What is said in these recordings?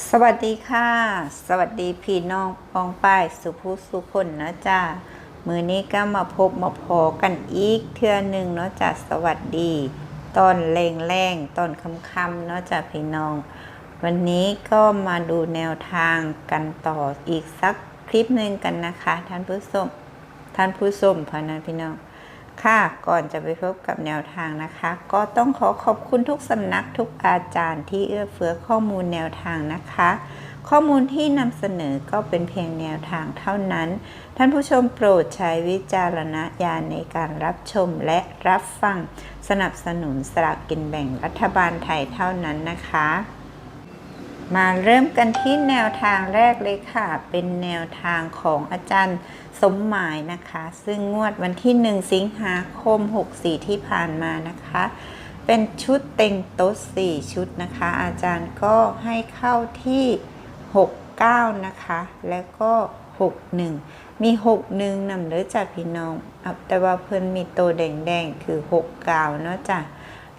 สวัสดีค่ะ สวัสดีพี่น้องปองป้ายสุภูสุคนนะจ้ามือนี้ก็มาพบมาพอกันอีกเทื่อหนึ่งเนาะจ้าสวัสดีตอนแรงแรงตอนคำคำเนาะจ้าพี่น้อง วันนี้ก็มาดูแนวทางกันต่ออีกสักคลิปหนึ่งกันนะคะ ท่านผู้ชมท่านผู้ชมพอนะพี่น้อง ค่ะก่อนจะไปพบกับแนวทางนะคะ ก็ต้องขอขอบคุณทุกสำนักทุกอาจารย์ที่เอื้อเฟื้อข้อมูลแนวทางนะคะ ข้อมูลที่นำเสนอก็เป็นเพียงแนวทางเท่านั้น ท่านผู้ชมโปรดใช้วิจารณญาณในการรับชมและรับฟัง สนับสนุนสลากกินแบ่งรัฐบาลไทยเท่านั้นนะคะ มาเริ่มกันที่แนวทางแรกเลยค่ะ เป็นแนวทางของอาจารย์สมหมายนะคะ ซึ่งงวดวันที่ 1 สิงหาคม 64 ที่ผ่านมานะคะ เป็นชุดเต็งโต๊ะ4ชุดนะคะ อาจารย์ก็ให้เข้าที่ 69 นะคะ แล้วก็ 61 มี 61นำเลยจ้ะพี่น้องอาแต่ว่าเพิ่นมีตัวแดงๆ คือ 69 เนาะจ้ะ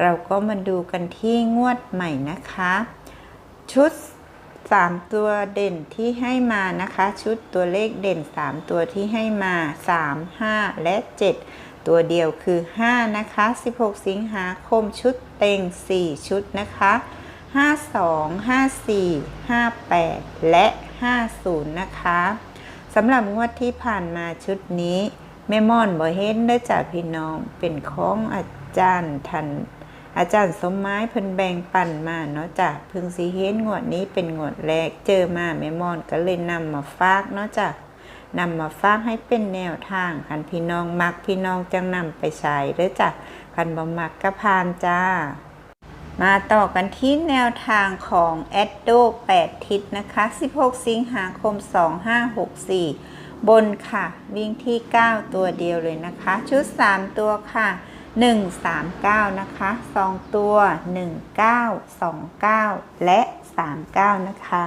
เราก็มาดูกันที่งวดใหม่นะคะ ชุด 3 ตัวเด่นที่ให้มานะคะ ชุดตัวเลขเด่น 3 ตัวที่ให้มา 3 5 และ 7 ตัวเดียวคือ 5 นะคะ 16 สิงหาคมชุดเต็ง 4 ชุดนะคะ 52 54 58 และ 50 นะคะสำหรับงวดที่ผ่านมาชุดนี้แม่ม่อนบ่เห็นได้จากพี่น้องเป็นของอาจารย์ทัน อาจารย์สมไม้เพิ่นแบ่งปันมาเนาะจ้ะพิ่งสิเห็นงวดนี้เป็นงวดแรกเจอมาแม่มอนก็เลยนำมาฝากเนาะจ้ะนำมาฝากให้เป็นแนวทางคันพี่น้องมักพี่น้องจังนำไปใช้เด้อจ้ะคันบ่มักก็พานจ้า มาต่อกันที่แนวทางของแอดโด8ทิศนะคะ 16 สิงหาคม 2564 บนค่ะ วิ่งที่ 9 ตัวเดียวเลยนะคะ ชุด 3 ตัวค่ะ 139 นะคะ2ตัว 1929 และ 39 นะคะ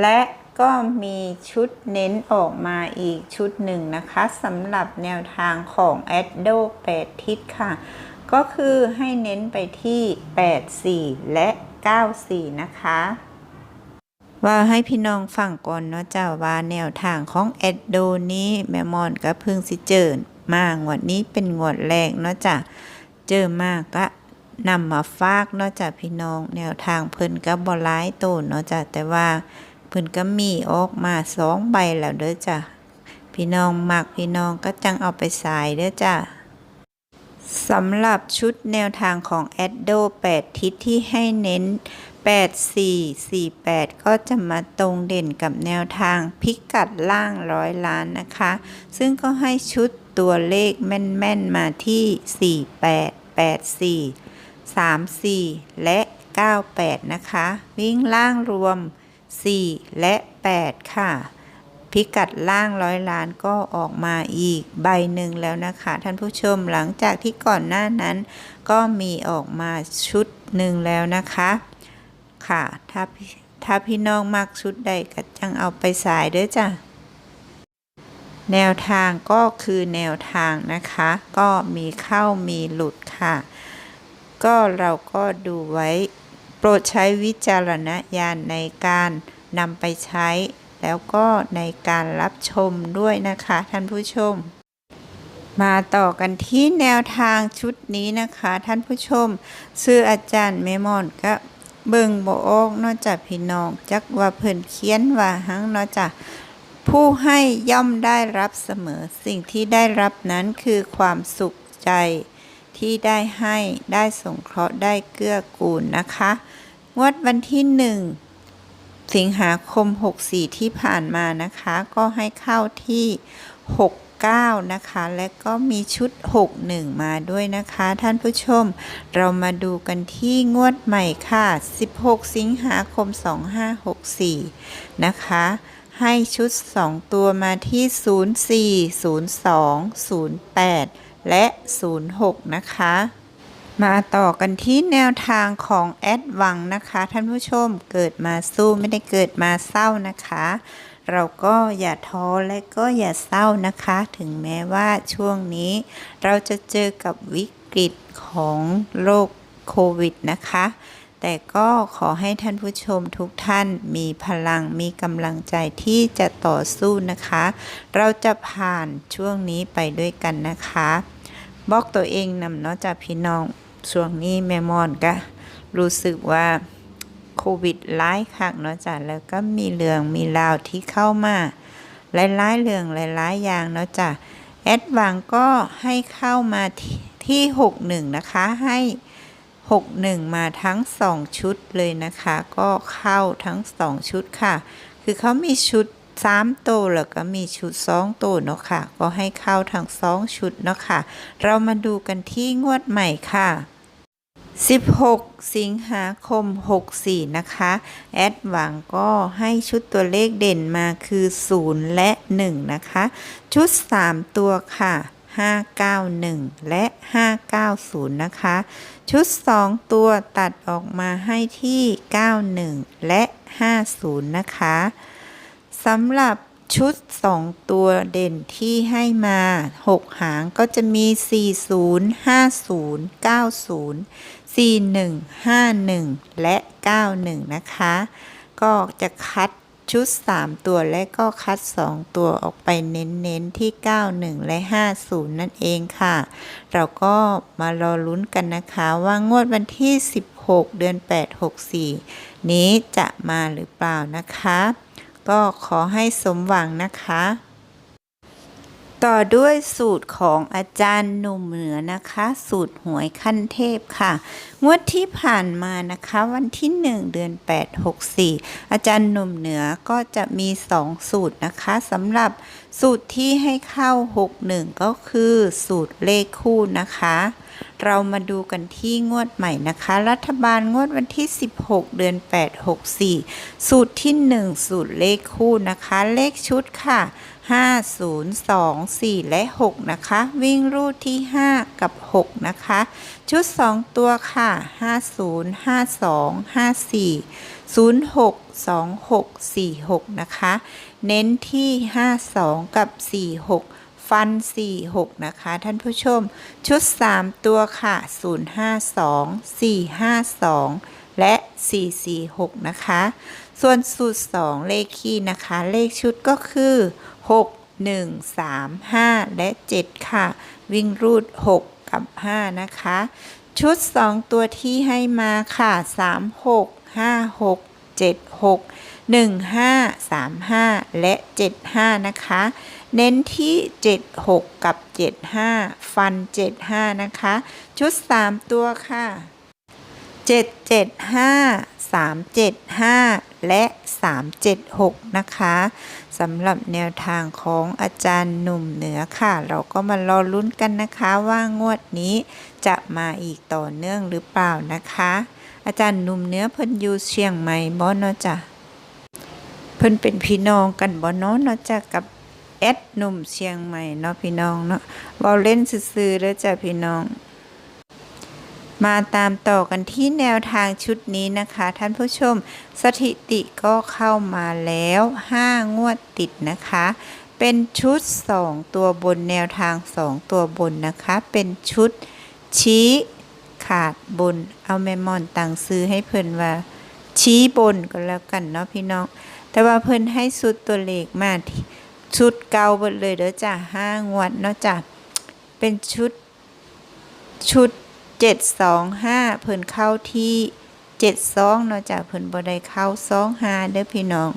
และก็มีชุดเน้นออกมาอีกชุดหนึ่งนะคะสำหรับแนวทางของ a d d o 8ทิศค่ะ ก็คือให้เน้นไปที่ 84 และ 94 นะคะว่าให้พี่น้องฟังก่อนเนาะเจ้าว่าแนวทางของแอดโดนี้แม่มอนก็เพิ่งสิเจอ มางวดนี้เป็นงวดแรกเนาะจ้ะเจอมากก็นำมาฝากเนาะจ้ะพี่น้องแนวทางเพิ่นก็บ่ร้ายโตเนาะจ้ะแต่ว่าเพิ่นก็มีออกมาสองใบแล้วเด้อจ้ะพี่น้องมักพี่น้องก็จังเอาไปสายเด้อจ้ะสำหรับชุดแนวทางของ a d d o 8ทิศที่ให้เน้น 8448 ก็จะมาตรงเด่นกับแนวทางพิกัดล่างร้อยล้านนะคะ ซึ่งก็ให้ชุด ตัวเลขแม่น ๆ มาที่ 48 84 34 และ 98 นะคะ วิ่งล่างรวม 4 และ 8 ค่ะ พิกัดล่างร้อยล้านก็ออกมาอีกใบหนึ่งแล้วนะคะ ท่านผู้ชมหลังจากที่ก่อนหน้านั้น ก็มีออกมาชุดหนึ่งแล้วนะคะ ค่ะ ถ้าพี่ถ้าพี่น้องมักชุดใดก็จังเอาไปสายเด้อจ้ะ แนวทางก็คือแนวทางนะคะ ก็มีเข้ามีหลุดค่ะ ก็เราก็ดูไว้ โปรดใช้วิจารณญาณในการนำไปใช้ แล้วก็ในการรับชมด้วยนะคะ ท่านผู้ชม มาต่อกันที่แนวทางชุดนี้นะคะ ท่านผู้ชมชื่ออาจารย์เมมอนก็เบิ่งบ่อกนอกจากพี่น้อง จักว่าเพิ่นเขียนว่าหังนอกจาก ผู้ให้ย่อมได้รับเสมอ สิ่งที่ได้รับนั้นคือความสุขใจที่ได้ให้ได้สงเคราะห์ได้เกื้อกูลนะคะงวดวันที่หนึ่งสิงหาคม 64 ที่ผ่านมานะคะ ก็ให้เข้าที่ 69 นะคะ และก็มีชุด 61 มาด้วยนะคะ ท่านผู้ชม เรามาดูกันที่งวดใหม่ค่ะ 16 สิงหาคม 2564 นะคะ ให้ชุด 2 ตัวมาที่ 04 02 08 และ 06 นะคะ มาต่อกันที่แนวทางของแอดวังนะคะ ท่านผู้ชมเกิดมาสู้ไม่ได้เกิดมาเศร้านะคะ เราก็อย่าท้อและก็อย่าเศร้านะคะ ถึงแม้ว่าช่วงนี้ เราจะเจอกับวิกฤตของโรคโควิดนะคะ แต่ก็ขอให้ท่านผู้ชมทุกท่านมีพลังมีกำลังใจที่จะต่อสู้นะคะ เราจะผ่านช่วงนี้ไปด้วยกันนะคะบอกตัวเองนำเนาะจากพี่น้องช่วงนี้แม่มอนก็รู้สึกว่าโควิดร้ายคักเนาะจ้ะแล้วก็มีเรื่องมีราวที่เข้ามาหลายๆเรื่องหลายๆอย่างเนาะจ้ะแอดวังก็ให้เข้ามาที่ที่ 61 นะคะให้ 61 มาทั้ง 2 ชุดเลยนะคะ ก็เข้าทั้ง 2 ชุดค่ะ คือเขามีชุด3ตัวแล้วก็มีชุด2ตัวเนาะค่ะ ก็ให้เข้าทั้ง 2 ชุดเนาะค่ะ เรามาดูกันที่งวดใหม่ค่ะ 16 สิงหาคม 64 นะคะ แอดหวังก็ให้ชุดตัวเลขเด่นมาคือ 0 และ 1 นะคะ ชุด 3 ตัวค่ะ 591 และ 590 นะคะ ชุด 2 ตัวตัดออกมาให้ที่ 91 และ 50 นะคะสำหรับชุด 2 ตัวเด่นที่ให้มา 6 หางก็จะมี 40 50 90 41 51 และ 91 นะคะ ก็จะคัด ชุด 3 ตัวและก็คัด 2 ตัวออกไปเน้นๆที่ 91 และ 50 นั่นเองค่ะ เราก็มารอลุ้นกันนะคะว่างวดวันที่ 16 เดือน 8 64 นี้จะมาหรือเปล่านะคะ ก็ขอให้สมหวังนะคะ ต่อด้วยสูตรของอาจารย์หนุ่มเหนือนะคะ สูตรหวยขั้นเทพค่ะ งวดที่ผ่านมานะคะ วันที่ 1 เดือน 8 64 อาจารย์หนุ่มเหนือก็จะมี 2 สูตรนะคะสำหรับสูตรที่ให้เข้า 61 ก็คือสูตรเลขคู่นะคะ เรามาดูกันที่งวดใหม่นะคะ รัฐบาลงวดวันที่ 16 เดือน 8 64 สูตรที่ 1 สูตรเลขคู่นะคะ เลขชุดค่ะ 5 0 2 4 และ 6 นะคะ วิ่งรูดที่ 5 กับ 6 นะคะ ชุด 2 ตัวค่ะ 50 52 54 06 26 46 นะคะ เน้นที่ 52 กับ 46ฟัน 46 นะคะ ท่านผู้ชม ชุด 3 ตัวค่ะ 052 452 และ 446 นะคะ ส่วนสูตร 2 เลขคี่นะคะ เลขชุดก็คือ 6 6 1 3 5 และ 7 ค่ะ วิ่งรูด 6 กับ 5 นะคะ ชุด 2 ตัวที่ให้มาค่ะ 3 6 5 6 7 6 1 5 3 5 และ 75 นะคะ เน้นที่ 76 กับ 75 ฟัน 75 นะคะ ชุด 3 ตัวค่ะ 775 375 และ 376 นะคะสำหรับแนวทางของอาจารย์หนุ่มเหนือค่ะ เราก็มารอลุ้นกันนะคะว่างวดนี้จะมาอีกต่อเนื่องหรือเปล่านะคะ อาจารย์หนุ่มเหนือเพิ่นอยู่เชียงใหม่บ่เนาะจ้ะเพิ่นเป็นพี่น้องกันบ่เนาะเนาะจ้ะกับแอดหนุ่มเชียงใหม่เนาะพี่น้องเนาะเว้าเล่นซื่อๆเด้อจ้ะพี่น้อง มาตามต่อกันที่แนวทางชุดนี้นะคะ ท่านผู้ชมสถิติก็เข้ามาแล้ว 5 งวดติดนะคะ เป็นชุด 2 ตัวบนแนวทาง 2 ตัวบนนะคะ เป็นชุดชี้ขาดบนเอาแมมอนตังซื้อให้เพิ่นว่า ชี้บนก็แล้วกันเนาะพี่น้อง แต่ว่าเพิ่นให้สุดตัวเลขมาชุดเก่าหมดเลยเด้อจ้ะห้างวดเนาะจ้ะเป็นชุดชุด 725เพิ่นเข้าที่72เนาะจ้ะเพิ่นบ่ได้เข้า25เด้อพี่น้อง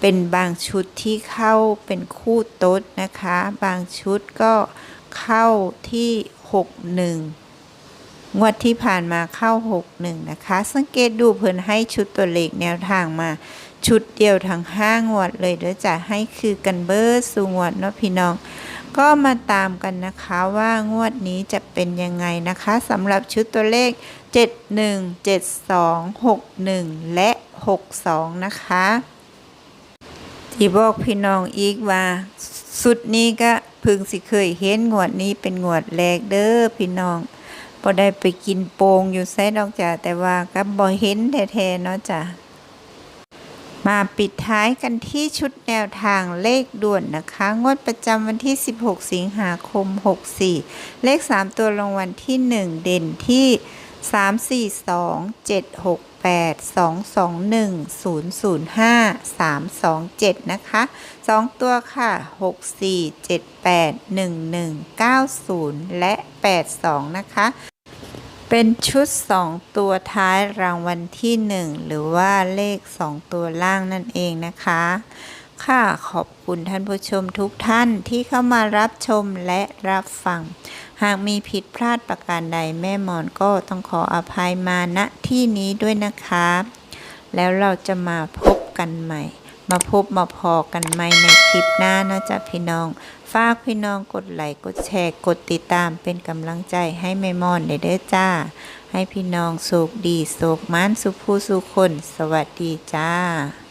เป็นบางชุดที่เข้าเป็นคู่โต๊ดนะคะ บางชุดก็เข้าที่61งวดที่ผ่านมาเข้า 61 นะคะ สังเกตดูเพิ่นให้ชุดตัวเลขแนวทางมา ชุดเดียวทั้งห้างวดเลยเด้อจะให้คือกันเบอร์สูงวดเนาะพี่น้อง ก็มาตามกันนะคะว่างวดนี้จะเป็นยังไงนะคะสำหรับชุดตัวเลข 71 72 61 และ 62 นะคะที่บอกพี่น้องอีกว่า สุดนี้ก็พึงสิเคยเห็นงวดนี้เป็นงวดแรกเด้อพี่น้องบ่ได้ไปกินโปงอยู่ไสดอกจ้ะแต่ว่าก็บ่เห็นแท้ๆเนาะจ้ะ มาปิดท้ายกันที่ชุดแนวทางเลขด่วนนะคะ งวดประจำวันที่ 16 สิงหาคม 64 เลข 3 ตัวรางวัลที่ 1 เด่นที่ 342 768 221 005 327 นะคะ 2 ตัวค่ะ 64 78 11 90 และ 82 นะคะ เป็นชุด 2 ตัวท้ายรางวัลที่ 1 หรือว่าเลข 2 ตัวล่างนั่นเองนะคะ ค่ะขอบคุณท่านผู้ชมทุกท่านที่เข้ามารับชมและรับฟัง หากมีผิดพลาดประการใดแม่หมอนก็ต้องขออภัยมาณที่นี้ด้วยนะคะ แล้วเราจะมาพบกันใหม่ มาพบมาพอกันใหม่ในคลิปหน้านะจ๊ะพี่น้อง ฝากพี่น้องกดไลค์กดแชร์กดติดตามเป็นกำลังใจให้แม่มอนเด้อจ้า ให้พี่น้องสุขดีสุขมันสุขผู้สุขคน สวัสดีจ้า